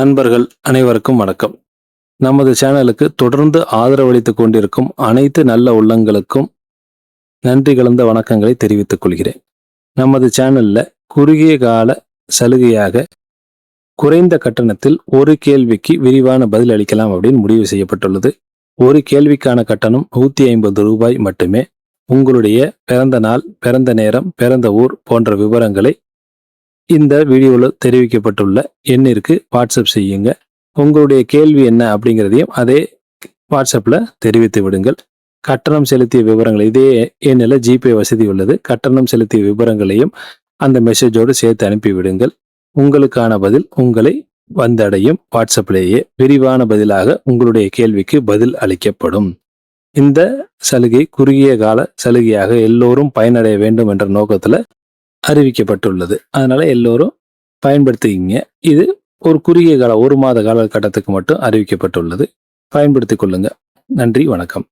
நண்பர்கள் அனைவருக்கும் வணக்கம். நமது சேனலுக்கு தொடர்ந்து ஆதரவளித்துக் கொண்டிருக்கும் அனைத்து நல்ல உள்ளங்களுக்கும் நன்றி கலந்த வணக்கங்களை தெரிவித்துக் கொள்கிறேன். நமது சேனல்ல குறுகிய கால சலுகையாக குறைந்த கட்டணத்தில் ஒரு கேள்விக்கு விரிவான பதில் அளிக்கலாம் அப்படின்னு முடிவு செய்யப்பட்டுள்ளது. ஒரு கேள்விக்கான கட்டணம் நூற்றி ஐம்பது ரூபாய் மட்டுமே. உங்களுடைய பிறந்த நாள் பிறந்த நேரம் பிறந்த ஊர் போன்ற விவரங்களை இந்த வீடியோவில் தெரிவிக்கப்பட்டுள்ள எண்ணிற்கு வாட்ஸ்அப் செய்யுங்க. உங்களுடைய கேள்வி என்ன அப்படிங்கிறதையும் அதே வாட்ஸ்அப்பில் தெரிவித்து விடுங்கள். கட்டணம் செலுத்திய விவரங்கள் இதே எண்ணில் ஜிபே வசதி உள்ளது. கட்டணம் செலுத்திய விவரங்களையும் அந்த மெசேஜோடு சேர்த்து அனுப்பிவிடுங்கள் உங்களுக்கான பதில் உங்களை வந்தடையும். வாட்ஸ்அப்லேயே விரிவான பதிலாக உங்களுடைய கேள்விக்கு பதில் அளிக்கப்படும். இந்த சலுகை குறுகிய கால சலுகையாக எல்லோரும் பயனடைய வேண்டும் என்ற நோக்கத்தில் அறிவிக்கப்பட்டுள்ளது. அதனால எல்லோரும் பயன்படுத்திக்கிங்க. இது ஒரு குறுகிய கால ஒரு மாத கால கட்டத்துக்கு மட்டும் அறிவிக்கப்பட்டுள்ளது. பயன்படுத்திக் கொள்ளுங்க. நன்றி வணக்கம்.